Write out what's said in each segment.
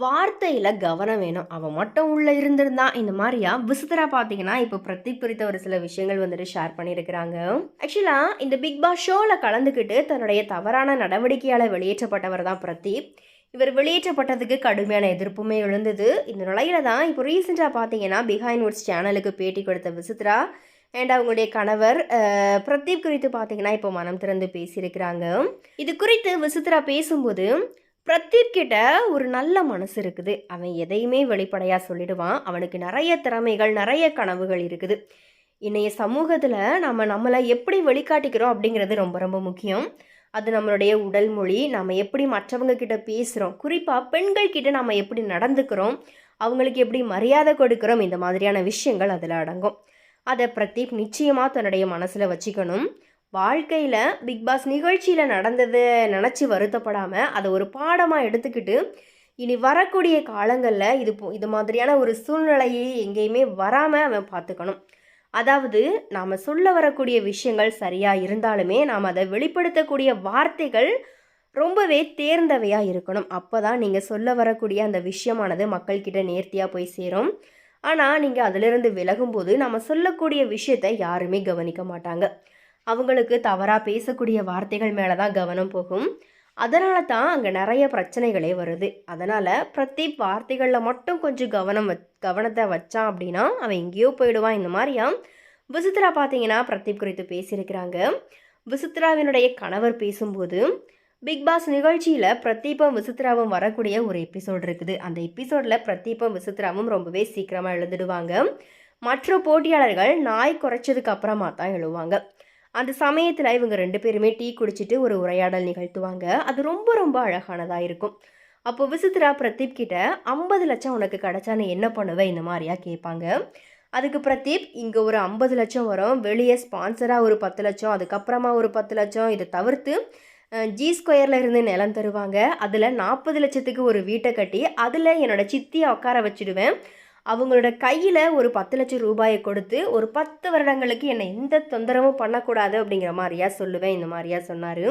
வார்த்தையில் கவனம் வேணும். அவன் மட்டும் உள்ளே இருந்திருந்தான் இந்த மாதிரியா விசித்தரா பார்த்தீங்கன்னா இப்போ பிரதீப் குறித்த ஒரு சில விஷயங்கள் வந்துட்டு ஷேர் பண்ணியிருக்கிறாங்க. ஆக்சுவலாக இந்த பிக் பாஸ் ஷோவில் கலந்துக்கிட்டு தன்னுடைய தவறான நடவடிக்கையால் வெளியேற்றப்பட்டவர் தான் பிரதீப் இவர் வெளியேற்றப்பட்டதுக்கு கடுமையான எதிர்ப்புமே எழுந்தது. இந்த நிலையில தான் இப்போ ரீசெண்டாக பார்த்தீங்கன்னா பிஹைண்ட் வுட்ஸ் சேனலுக்கு பேட்டி கொடுத்த விசித்ரா அண்ட் அவங்களுடைய கணவர் பிரதீப் குறித்து பார்த்தீங்கன்னா இப்போ மனம் திறந்து பேசியிருக்கிறாங்க. இது குறித்து விசித்ரா பேசும்போது பிரதீப் கிட்ட ஒரு நல்ல மனசு இருக்குது. அவன் எதையுமே வெளிப்படையாக சொல்லிடுவான். அவனுக்கு நிறைய திறமைகள் நிறைய கனவுகள் இருக்குது. இன்றைய சமூகத்தில் நம்ம நம்மளை எப்படி வெளிக்காட்டிக்கிறோம் அப்படிங்கிறது ரொம்ப ரொம்ப முக்கியம். அது நம்மளுடைய உடல் மொழி நம்ம எப்படி மற்றவங்க கிட்ட பேசுகிறோம் குறிப்பாக பெண்கள் கிட்ட நம்ம எப்படி நடந்துக்கிறோம். அவங்களுக்கு எப்படி மரியாதை கொடுக்குறோம். இந்த மாதிரியான விஷயங்கள் அதில் அடங்கும். அதை பிரதீப் நிச்சயமாக தன்னுடைய மனசில் வச்சுக்கணும். வாழ்க்கையில் பிக் பாஸ் நிகழ்ச்சியில் நடந்ததை நினச்சி வருத்தப்படாமல் அதை ஒரு பாடமாக எடுத்துக்கிட்டு இனி வரக்கூடிய காலங்களில் இது போ- இது மாதிரியான ஒரு சூழ்நிலையை எங்கேயுமே வராமல் அவன் பார்த்துக்கணும். அதாவது நாம் சொல்ல வரக்கூடிய விஷயங்கள் சரியாக இருந்தாலுமே நாம் அதை வெளிப்படுத்தக்கூடிய வார்த்தைகள் ரொம்பவே தேர்ந்தவையாக இருக்கணும். அப்போ தான் நீங்கள் சொல்ல வரக்கூடிய அந்த விஷயமானது மக்கள்கிட்ட நேர்த்தியாக போய் சேரும். ஆனால் நீங்கள் அதிலிருந்து விலகும்போது நம்ம சொல்லக்கூடிய விஷயத்தை யாருமே கவனிக்க மாட்டாங்க. அவங்களுக்கு தவறாக பேசக்கூடிய வார்த்தைகள் மேலே தான் கவனம் போகும். அதனால தான் அங்கே நிறைய பிரச்சனைகளே வருது. அதனால் பிரதீப் வார்த்தைகளில் மட்டும் கொஞ்சம் கவனம் வச் கவனத்தை வச்சான் அப்படின்னா அவன் எங்கேயோ போயிடுவான். இந்த மாதிரியா? விசித்ரா பார்த்தீங்கன்னா பிரதீப் குறித்து பேசியிருக்கிறாங்க. விசித்ராவினுடைய கணவர் பேசும்போது பிக் பாஸ் நிகழ்ச்சியில் பிரதீபம் விசித்ராவும் வரக்கூடிய ஒரு எபிசோட் இருக்குது. அந்த எபிசோடில் பிரதீபம் விசித்ராவும் ரொம்பவே சீக்கிரமாக எழுந்துடுவாங்க மற்ற போட்டியாளர்கள் நாய் குறைச்சதுக்கு அப்புறமா தான் எழுவாங்க. அந்த சமயத்தில் இவங்க ரெண்டு பேருமே டீ குடிச்சிட்டு ஒரு உரையாடல் நிகழ்த்துவாங்க. அது ரொம்ப ரொம்ப அழகானதாக இருக்கும். அப்போ விசித்ரா பிரதீப் கிட்ட ஐம்பது லட்சம் உனக்கு கிடைச்சா நீ என்ன பண்ணுவேன் இந்த மாதிரியா கேட்பாங்க. அதுக்கு பிரதீப் இங்கே ஒரு ஐம்பது லட்சம் வரும். வெளியே ஸ்பான்சராக ஒரு பத்து லட்சம் அதுக்கப்புறமா ஒரு பத்து லட்சம். இதை தவிர்த்து ஜி ஸ்கொயரில் இருந்து நிலம் தருவாங்க. அதில் நாற்பது லட்சத்துக்கு ஒரு வீட்டை கட்டி அதில் என்னோடய சித்தியை உட்கார வச்சிடுவேன். அவங்களோட கையில் ஒரு பத்து லட்சம் ரூபாயை கொடுத்து ஒரு பத்து வருடங்களுக்கு என்னை எந்த தொந்தரவும் பண்ணக்கூடாது அப்படிங்கிற மாதிரியா சொல்லுவேன் இந்த மாதிரியா சொன்னார்.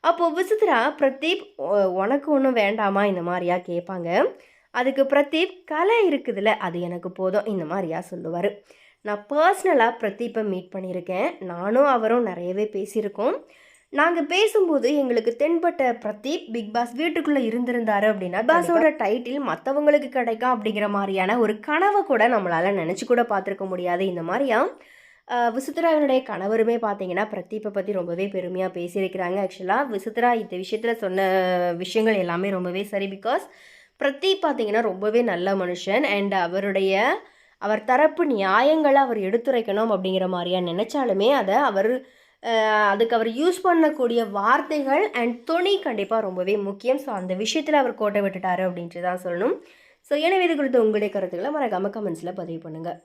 அப்போது விசித்ரா பிரதீப் உனக்கு ஒன்றும் வேண்டாமா? இந்த மாதிரியா கேட்பாங்க. அதுக்கு பிரதீப் கலை இருக்குதுல்ல அது எனக்கு போதும் இந்த மாதிரியா சொல்லுவார். நான் பர்சனலாக பிரதீப்பை மீட் பண்ணியிருக்கேன். நானும் அவரும் நிறையவே பேசியிருக்கோம். நாங்கள் பேசும்போது எங்களுக்கு தென்பட்ட பிரதீப் பிக் பாஸ் வீட்டுக்குள்ளே இருந்திருந்தாரு அப்படின்னா பாஸோட டைட்டில் மற்றவங்களுக்கு கிடைக்கும் அப்படிங்கிற மாதிரியான ஒரு கனவை கூட நம்மளால் நினச்சி கூட பார்த்துருக்க முடியாது. இந்த மாதிரியா? விசித்ராவினுடைய கணவருமே பார்த்தீங்கன்னா பிரதீப்பை பற்றி ரொம்பவே பெருமையாக பேசியிருக்கிறாங்க. ஆக்சுவலாக விசித்ரா இந்த விஷயத்தில் சொன்ன விஷயங்கள் எல்லாமே ரொம்பவே சரி. பிகாஸ் பிரதீப் பார்த்தீங்கன்னா ரொம்பவே நல்ல மனுஷன். அண்ட் அவருடைய அவர் தரப்பு நியாயங்களை அவர் எடுத்துரைக்கணும் அப்படிங்கிற மாதிரியா நினைச்சாலுமே அதை அவர் அதுக்கு அவர் யூஸ் பண்ணக்கூடிய வார்த்தைகள் அண்ட் துணி கண்டிப்பாக ரொம்பவே முக்கியம். ஸோ அந்த விஷயத்தில் அவர் கோட்டை விட்டுட்டாரு அப்படின்ட்டு தான் சொல்லணும். ஸோ எனவே இது குறித்து உங்களுடைய கருத்துக்களை மறக்காமல் கமெண்ட்ஸில் பதிவு பண்ணுங்கள்